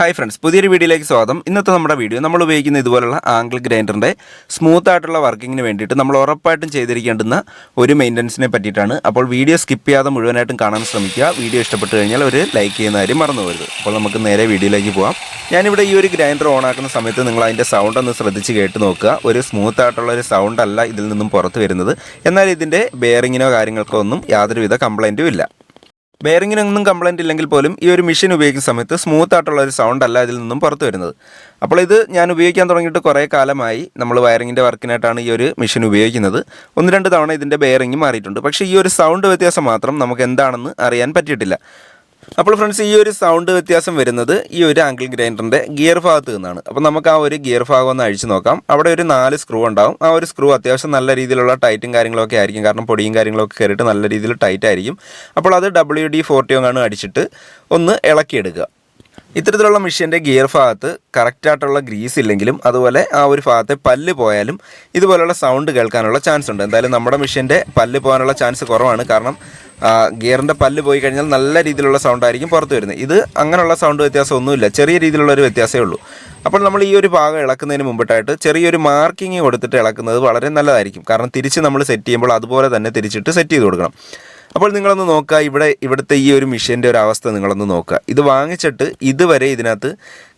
Hi friends പുതിയൊരു വീഡിയോയിലേക്ക് സ്വാഗതം. ഇന്നത്തെ നമ്മുടെ വീഡിയോ നമ്മൾ ഉപയോഗിക്കുന്ന ഇതുപോലുള്ള ആംഗിൾ ഗ്രൈൻഡറിന്റെ സ്മൂത്ത് ആയിട്ടുള്ള വർക്കിങ്ങിന് വേണ്ടിയിട്ട് നമ്മൾ ഉറപ്പായിട്ടും ചെയ്തിരിക്കേണ്ടുന്ന ഒരു മെയിന്റനൻസിനെ പറ്റിയിട്ടാണ്. അപ്പോൾ വീഡിയോ സ്കിപ്പ് ചെയ്യാതെ മുഴുവനായിട്ടും കാണാൻ ശ്രമിക്കുക. വീഡിയോ ഇഷ്ടപ്പെട്ട് കഴിഞ്ഞാൽ ഒരു ലൈക്ക് ചെയ്യുന്ന കാര്യം മറന്നു പോകരുത് അപ്പോൾ നമുക്ക് നേരെ വീഡിയോയിലേക്ക് പോകാം ഞാനിവിടെ ഈ ഒരു ഗ്രൈൻഡർ ഓൺ ആക്കുന്ന സമയത്ത് നിങ്ങൾ അതിന്റെ സൗണ്ട് ഒന്ന് ശ്രദ്ധിച്ച് കേട്ട് നോക്കുക. ഒരു സ്മൂത്ത് ആയിട്ടുള്ള ഒരു സൗണ്ട് അല്ല ഇതിൽ നിന്നും പുറത്ത് വരുന്നത്. എന്നാൽ ഇതിന്റെ ബെയറിങ്ങിനോ കാര്യങ്ങൾക്കോ ഒന്നും യാതൊരുവിധ കംപ്ലൈന്റും ഇല്ല. ബെയറിങ്ങിനൊന്നും കംപ്ലൈന്റ് ഇല്ലെങ്കിൽ പോലും ഈ ഒരു മെഷീൻ ഉപയോഗിക്കുന്ന സമയത്ത് സ്മൂത്ത് ആയിട്ടുള്ള ഒരു സൗണ്ട് അല്ല അതിൽ നിന്നും പുറത്തു വരുന്നത്. അപ്പോൾ ഇത് ഞാൻ ഉപയോഗിക്കാൻ തുടങ്ങിയിട്ട് കുറേ കാലമായി നമ്മൾ വയറിങ്ങിന്റെ വർക്കിനായിട്ടാണ് ഈ ഒരു മെഷീൻ ഉപയോഗിക്കുന്നത്. ഒന്ന് രണ്ട് തവണ ഇതിന്റെ ബെയറിങ് മാറിയിട്ടുണ്ട്. പക്ഷേ ഈ ഒരു സൗണ്ട് വ്യത്യാസം മാത്രം നമുക്ക് എന്താണെന്ന് അറിയാൻ പറ്റിയിട്ടില്ല. അപ്പോൾ ഫ്രണ്ട്സ് ഈ ഒരു സൗണ്ട് വ്യത്യാസം വരുന്നത് ഈ ഒരു ആംഗിൾ ഗ്രൈൻഡറിന്റെ ഗിയർ ഭാഗത്ത് നിന്നാണ്. അപ്പോൾ നമുക്ക് ആ ഒരു ഗിയർ ഭാഗം ഒന്ന് അഴിച്ചു നോക്കാം. അവിടെ ഒരു നാല് സ്ക്രൂ ഉണ്ടാവും. ആ ഒരു സ്ക്രൂ അത്യാവശ്യം നല്ല രീതിയിലുള്ള ടൈറ്റും കാര്യങ്ങളൊക്കെ ആയിരിക്കും. കാരണം പൊടിയും കാര്യങ്ങളൊക്കെ കയറിയിട്ട് നല്ല രീതിയിൽ ടൈറ്റ് ആയിരിക്കും. അപ്പോൾ അത് ഡബ്ല്യു ഡി ഫോർട്ടി ആണ് അടിച്ചിട്ട് ഒന്ന് ഇളക്കിയെടുക്കുക. ഇത്തരത്തിലുള്ള മെഷീന്റെ ഗിയർ ഭാഗത്ത് കറക്റ്റായിട്ടുള്ള ഗ്രീസ് ഇല്ലെങ്കിലും അതുപോലെ ആ ഒരു ഭാഗത്തെ പല്ല് പോയാലും ഇതുപോലെയുള്ള സൗണ്ട് കേൾക്കാനുള്ള ചാൻസ് ഉണ്ട്. എന്തായാലും നമ്മുടെ മെഷീന്റെ പല്ല് പോകാനുള്ള ചാൻസ് കുറവാണ്. കാരണം ഗിയറിന്റെ പല്ല് പോയി കഴിഞ്ഞാൽ നല്ല രീതിയിലുള്ള സൗണ്ട് ആയിരിക്കും പുറത്ത് വരുന്നത്. ഇത് അങ്ങനെയുള്ള സൗണ്ട് വ്യത്യാസം ഒന്നുമില്ല ചെറിയ രീതിയിലുള്ള ഒരു വ്യത്യാസമേ ഉള്ളൂ. അപ്പോൾ നമ്മൾ ഈ ഒരു ഭാഗം ഇളക്കുന്നതിന് മുമ്പിട്ടായിട്ട് ചെറിയൊരു മാർക്കിങ് കൊടുത്തിട്ട് ഇളക്കുന്നത് വളരെ നല്ലതായിരിക്കും. കാരണം തിരിച്ച് നമ്മൾ സെറ്റ് ചെയ്യുമ്പോൾ അതുപോലെ തന്നെ തിരിച്ചിട്ട് സെറ്റ് ചെയ്ത് കൊടുക്കണം. അപ്പോൾ നിങ്ങളൊന്ന് നോക്കുക ഇവിടെ ഇവിടുത്തെ ഈ ഒരു മിഷീന്റെ ഒരു അവസ്ഥ നിങ്ങളൊന്ന് നോക്കുക. ഇത് വാങ്ങിച്ചിട്ട് ഇതുവരെ ഇതിനകത്ത്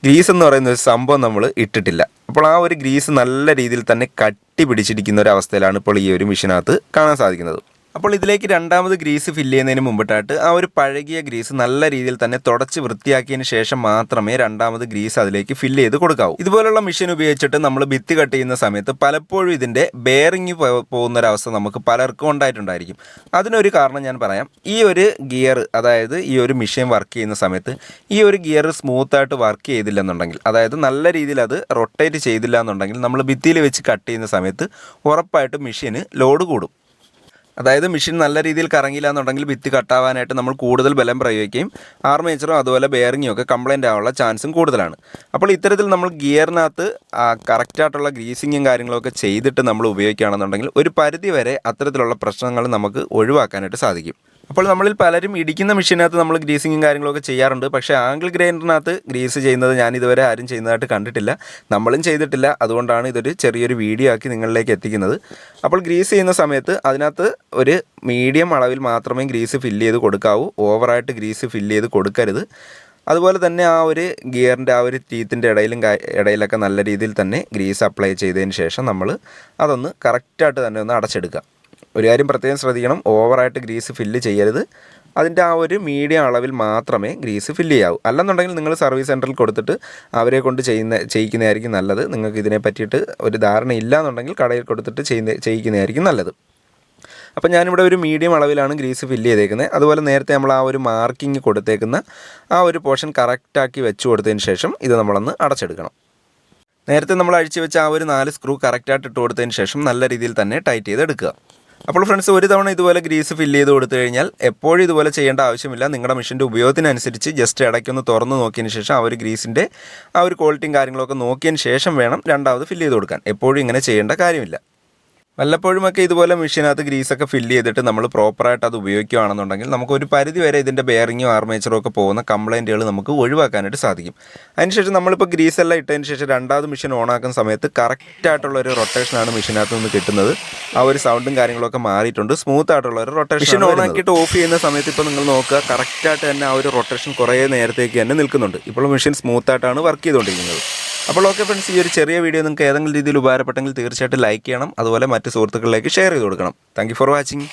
ഗ്രീസ് എന്ന് പറയുന്ന ഒരു സംഭവം നമ്മൾ ഇട്ടിട്ടില്ല. അപ്പോൾ ആ ഒരു ഗ്രീസ് നല്ല രീതിയിൽ തന്നെ കട്ടി പിടിച്ചിരിക്കുന്ന ഒരു അവസ്ഥയിലാണ് ഇപ്പോൾ ഈ ഒരു മിഷീനകത്ത് കാണാൻ സാധിക്കുന്നത്. അപ്പോൾ ഇതിലേക്ക് രണ്ടാമത് ഗ്രീസ് ഫില്ല് ചെയ്യുന്നതിന് മുമ്പിട്ടായിട്ട് ആ ഒരു പഴകിയ ഗ്രീസ് നല്ല രീതിയിൽ തന്നെ തുടച്ച് വൃത്തിയാക്കിയതിന് ശേഷം മാത്രമേ രണ്ടാമത് ഗ്രീസ് അതിലേക്ക് ഫില്ല് ചെയ്ത് കൊടുക്കാവൂ. ഇതുപോലുള്ള മെഷീൻ ഉപയോഗിച്ചിട്ട് നമ്മൾ ഭിത്തി കട്ട് ചെയ്യുന്ന സമയത്ത് പലപ്പോഴും ഇതിന്റെ ബെയറിങ് പോകുന്ന ഒരവസ്ഥ നമുക്ക് പലർക്കും ഉണ്ടായിട്ടുണ്ടായിരിക്കും. അതിനൊരു കാരണം ഞാൻ പറയാം. ഈ ഒരു ഗിയർ അതായത് ഈ ഒരു മെഷീൻ വർക്ക് ചെയ്യുന്ന സമയത്ത് ഈ ഒരു ഗിയർ സ്മൂത്തായിട്ട് വർക്ക് ചെയ്തില്ലെന്നുണ്ടെങ്കിൽ അതായത് നല്ല രീതിയിൽ അത് റൊട്ടേറ്റ് ചെയ്തില്ല എന്നുണ്ടെങ്കിൽ നമ്മൾ ഭിത്തിയിൽ വെച്ച് കട്ട് ചെയ്യുന്ന സമയത്ത് ഉറപ്പായിട്ടും മെഷീന് ലോഡ് കൂടും. അതായത് മെഷീൻ നല്ല രീതിയിൽ കറങ്ങിയില്ല എന്നുണ്ടെങ്കിൽ ഭിത്തി കട്ടാവാനായിട്ട് നമ്മൾ കൂടുതൽ ബലം പ്രയോഗിക്കുകയും ആർമേച്ചറും അതുപോലെ ബെയറിങ്ങും ഒക്കെ കംപ്ലൈന്റ് ആവാനുള്ള ചാൻസും കൂടുതലാണ്. അപ്പോൾ ഇത്തരത്തിൽ നമ്മൾ ഗിയറിനകത്ത് കറക്റ്റായിട്ടുള്ള ഗ്രീസിങ്ങും കാര്യങ്ങളൊക്കെ ചെയ്തിട്ട് നമ്മൾ ഉപയോഗിക്കുകയാണെന്നുണ്ടെങ്കിൽ ഒരു പരിധി വരെ അത്തരത്തിലുള്ള പ്രശ്നങ്ങൾ നമുക്ക് ഒഴിവാക്കാനായിട്ട് സാധിക്കും. അപ്പോൾ നമ്മളിൽ പലരും ഇടിക്കുന്ന മെഷീനകത്ത് നമ്മൾ ഗ്രീസിങ്ങും കാര്യങ്ങളൊക്കെ ചെയ്യാറുണ്ട്. പക്ഷേ ആംഗിൾ ഗ്രൈൻഡറിനകത്ത് ഗ്രീസ് ചെയ്യുന്നത് ഞാൻ ഇതുവരെ ആരും ചെയ്യുന്നതായിട്ട് കണ്ടിട്ടില്ല. നമ്മളും ചെയ്തിട്ടില്ല. അതുകൊണ്ടാണ് ഇതൊരു ചെറിയൊരു വീഡിയോ ആക്കി നിങ്ങളിലേക്ക് എത്തിക്കുന്നത്. അപ്പോൾ ഗ്രീസ് ചെയ്യുന്ന സമയത്ത് അതിനകത്ത് ഒരു മീഡിയം അളവിൽ മാത്രമേ ഗ്രീസ് ഫില്ല് ചെയ്ത് കൊടുക്കാവൂ. ഓവറായിട്ട് ഗ്രീസ് ഫില്ല് ചെയ്ത് കൊടുക്കരുത്. അതുപോലെ തന്നെ ആ ഒരു ഗിയറിന്റെ ആ ഒരു തീത്തിന്റെ ഇടയിലും ഇടയിലൊക്കെ നല്ല രീതിയിൽ തന്നെ ഗ്രീസ് അപ്ലൈ ചെയ്തതിന് ശേഷം നമ്മൾ അതൊന്ന് കറക്റ്റായിട്ട് തന്നെ ഒന്ന് അടച്ചെടുക്കുക. ഒരു കാര്യം പ്രത്യേകം ശ്രദ്ധിക്കണം. ഓവറായിട്ട് ഗ്രീസ് ഫില്ല് ചെയ്യരുത്. അതിന്റെ ആ ഒരു മീഡിയം അളവിൽ മാത്രമേ ഗ്രീസ് ഫില്ല് ചെയ്യാവൂ. അല്ലെന്നുണ്ടെങ്കിൽ നിങ്ങൾ സർവീസ് സെന്ററിൽ കൊടുത്തിട്ട് അവരെ കൊണ്ട് ചെയ്യുന്ന ചെയ്യിക്കുന്നതായിരിക്കും നല്ലത്. നിങ്ങൾക്ക് ഇതിനെ പറ്റിയിട്ട് ഒരു ധാരണ ഇല്ല എന്നുണ്ടെങ്കിൽ കടയിൽ കൊടുത്തിട്ട് ചെയ്യുന്ന ചെയ്യിക്കുന്നതായിരിക്കും നല്ലത്. അപ്പം ഞാനിവിടെ ഒരു മീഡിയം അളവിലാണ് ഗ്രീസ് ഫില്ല് ചെയ്തേക്കുന്നത്. അതുപോലെ നേരത്തെ നമ്മൾ ആ ഒരു മാർക്കിംഗ് കൊടുത്തേക്കുന്ന ആ ഒരു പോർഷൻ കറക്റ്റാക്കി വെച്ച് കൊടുത്തതിന് ശേഷം ഇത് നമ്മളൊന്ന് അടച്ചെടുക്കണം. നേരത്തെ നമ്മൾ അഴിച്ചു വെച്ച ആ ഒരു നാല് സ്ക്രൂ കറക്റ്റായിട്ട് ഇട്ട് കൊടുത്തതിന് ശേഷം നല്ല രീതിയിൽ തന്നെ ടൈറ്റ് ചെയ്തെടുക്കുക. അപ്പോൾ ഫ്രണ്ട്സ് ഒരു തവണ ഇതുപോലെ ഗ്രീസ് ഫില്ല് ചെയ്ത് കൊടുത്തു കഴിഞ്ഞാൽ എപ്പോഴും ഇതുപോലെ ചെയ്യേണ്ട ആവശ്യമില്ല. നിങ്ങളുടെ മെഷീന്റെ ഉപയോഗത്തിനനുസരിച്ച് ജസ്റ്റ് ഇടയ്ക്കൊന്ന് തുറന്ന് നോക്കിയതിന് ശേഷം ആ ഒരു ഗ്രീസിന്റെ ആ ഒരു ക്വാളിറ്റിയും കാര്യങ്ങളൊക്കെ നോക്കിയതിന് ശേഷം വേണം രണ്ടാമത് ഫില്ല് ചെയ്ത് കൊടുക്കാൻ. എപ്പോഴും ഇങ്ങനെ ചെയ്യേണ്ട കാര്യമില്ല. വല്ലപ്പോഴുമൊക്കെ ഇതുപോലെ മെഷീനകത്ത് ഗ്രീസൊക്കെ ഫില്ല് ചെയ്തിട്ട് നമ്മൾ പ്രോപ്പറായിട്ട് അത് ഉപയോഗിക്കുകയാണെന്നുണ്ടെങ്കിൽ നമുക്ക് ഒരു പരിധി വരെ ഇതിന്റെ ബെയറിങ്ങും ആർമേച്ചറും ഒക്കെ പോകുന്ന കംപ്ലൈന്റുകൾ നമുക്ക് ഒഴിവാക്കാനായിട്ട് സാധിക്കും. അതിനുശേഷം നമ്മളിപ്പോൾ ഗ്രീസ് എല്ലാം ഇട്ടതിന് ശേഷം രണ്ടാമത് മെഷീൻ ഓണാക്കുന്ന സമയത്ത് കറക്റ്റായിട്ടുള്ള ഒരു റൊട്ടേഷനാണ് മെഷീനകത്ത് നിന്ന് കിട്ടുന്നത്. ആ ഒരു സൗണ്ടും കാര്യങ്ങളൊക്കെ മാറിയിട്ടുണ്ട്. സ്മൂത്ത് ആയിട്ടുള്ള ഒരു റൊട്ടേഷൻ മെഷീൻ ഓൺ ആക്കിയിട്ട് ഓഫ് ചെയ്യുന്ന സമയത്ത് ഇപ്പോൾ നിങ്ങൾ നോക്കുക കറക്റ്റായിട്ട് തന്നെ ആ ഒരു റൊട്ടേഷൻ കുറേ നേരത്തേക്ക് തന്നെ നിൽക്കുന്നുണ്ട്. ഇപ്പോൾ മെഷീൻ സ്മൂത്തായിട്ടാണ് വർക്ക് ചെയ്തുകൊണ്ടിരിക്കുന്നത്. അപ്പോൾ ഓക്കെ ഫ്രണ്ട്സ് ഈ ഒരു ചെറിയ വീഡിയോ നിങ്ങൾക്ക് ഏതെങ്കിലും രീതിയിൽ ഉപകാരപ്പെട്ടെങ്കിൽ തീർച്ചയായിട്ടും ലൈക്ക് ചെയ്യണം. അതുപോലെ മറ്റ് സുഹൃത്തുക്കളിലേക്ക് ഷെയർ ചെയ്ത് കൊടുക്കണം. Thank for watching